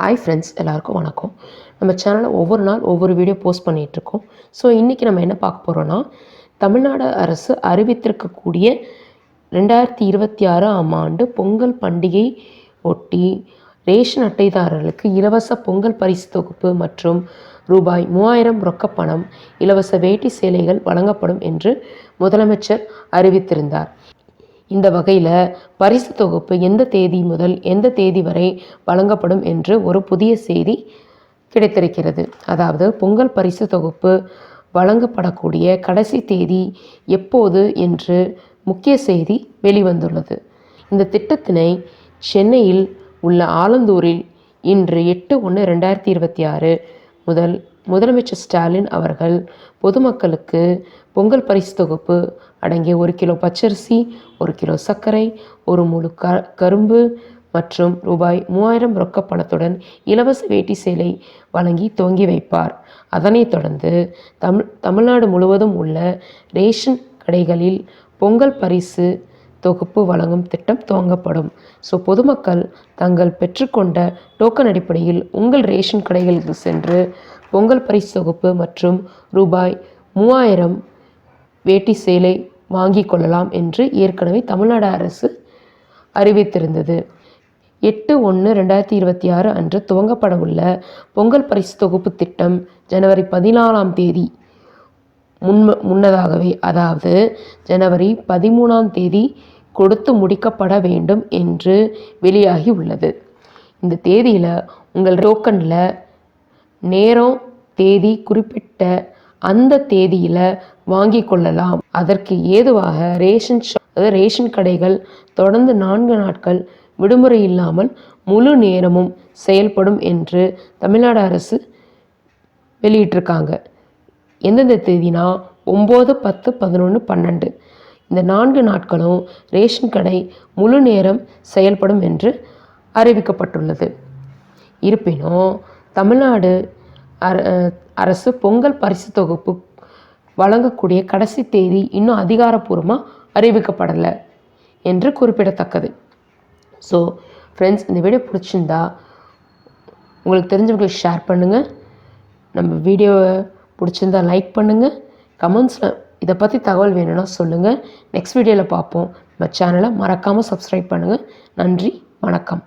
Hi friends எல்லாருக்கும் வணக்கம். நம்ம சேனலில் ஒவ்வொரு நாள் ஒவ்வொரு வீடியோ போஸ்ட் பண்ணிகிட்ருக்கோம் ஸோ இன்றைக்கி நம்ம என்ன பார்க்க போகிறோன்னா தமிழ்நாடு அரசு அறிவித்திருக்கக்கூடிய ரெண்டாயிரத்தி இருபத்தி ஆறாம் ஆண்டு பொங்கல் பண்டிகை ஒட்டி ரேஷன் அட்டைதாரர்களுக்கு இலவச பொங்கல் பரிசு தொகுப்பு மற்றும் ரூபாய் மூவாயிரம் ரொக்கப்பணம் இலவச வேட்டி சேலைகள் வழங்கப்படும் என்று முதலமைச்சர் அறிவித்திருந்தார். இந்த வகையில் பரிசு தொகுப்பு எந்த தேதி முதல் எந்த தேதி வரை வழங்கப்படும் என்று ஒரு புதிய செய்தி கிடைத்திருக்கிறது. அதாவது பொங்கல் பரிசு தொகுப்பு வழங்கப்படக்கூடிய கடைசி தேதி எப்போது என்று முக்கிய செய்தி வெளிவந்துள்ளது. இந்த திட்டத்தினை சென்னையில் உள்ள ஆலந்தூரில் இன்று எட்டு ஒன்று ரெண்டாயிரத்தி இருபத்தி ஆறு முதல் முதலமைச்சர் ஸ்டாலின் அவர்கள் பொதுமக்களுக்கு பொங்கல் பரிசு தொகுப்பு அடங்கிய ஒரு கிலோ பச்சரிசி ஒரு கிலோ சர்க்கரை ஒரு முழு க கரும்பு மற்றும் ரூபாய் மூவாயிரம் ரொக்க பணத்துடன் இலவச வேட்டி சேலை வழங்கி துவங்கி வைப்பார். அதனைத் தொடர்ந்து தமிழ் தமிழ்நாடு முழுவதும் உள்ள ரேஷன் கடைகளில் பொங்கல் பரிசு தொகுப்பு வழங்கும் திட்டம் துவங்கப்படும். ஸோ பொதுமக்கள் தங்கள் பெற்றுக்கொண்ட டோக்கன் அடிப்படையில் உங்கள் ரேஷன் கடைகளுக்கு சென்று பொங்கல் பரிசு தொகுப்பு மற்றும் ரூபாய் மூவாயிரம் வேட்டி சேலை வாங்கி கொள்ளலாம் என்று ஏற்கனவே தமிழ்நாடு அரசு அறிவித்திருந்தது. எட்டு ஒன்று ரெண்டாயிரத்தி இருபத்தி ஆறு அன்று துவங்கப்பட உள்ள பொங்கல் பரிசு தொகுப்பு திட்டம் ஜனவரி பதினாலாம் தேதி முன் முன்னதாகவே அதாவது ஜனவரி பதிமூணாம் தேதி கொடுத்து முடிக்கப்பட வேண்டும் என்று வெளியாகி உள்ளது இந்த தேதியில் உங்கள் டோக்கனில் நேரம் தேதி குறிப்பிட்ட அந்த தேதியில் வாங்கி கொள்ளலாம். அதற்கு ஏதுவாக ரேஷன் ஷா அதாவது ரேஷன் கடைகள் தொடர்ந்து நான்கு நாட்கள் விடுமுறை இல்லாமல் முழு நேரமும் செயல்படும் என்று தமிழ்நாடு அரசு வெளியிட்டிருக்காங்க. எந்தெந்த தேதினா ஒம்பது பத்து பதினொன்று பன்னெண்டு. இந்த நான்கு நாட்களும் ரேஷன் கடை முழு நேரம் செயல்படும் என்று அறிவிக்கப்பட்டுள்ளது. இருப்பினும் தமிழ்நாடு அர அரசு பொங்கல் பரிசு தொகுப்பு வழங்கக்கூடிய கடைசி தேதி இன்னும் அதிகாரப்பூர்வமாக அறிவிக்கப்படலை என்று குறிப்பிடத்தக்கது. ஸோ ஃப்ரெண்ட்ஸ் இந்த வீடியோ பிடிச்சிருந்தா உங்களுக்கு தெரிஞ்சவங்களுக்கு ஷேர் பண்ணுங்கள் நம்ம வீடியோவை பிடிச்சிருந்தா லைக் பண்ணுங்கள் கமெண்ட்ஸில் இதை பற்றி தகவல் வேணும்னா சொல்லுங்கள் நெக்ஸ்ட் வீடியோவில் பார்ப்போம். நம்ம சேனலை மறக்காமல் சப்ஸ்கிரைப் பண்ணுங்கள் நன்றி வணக்கம்.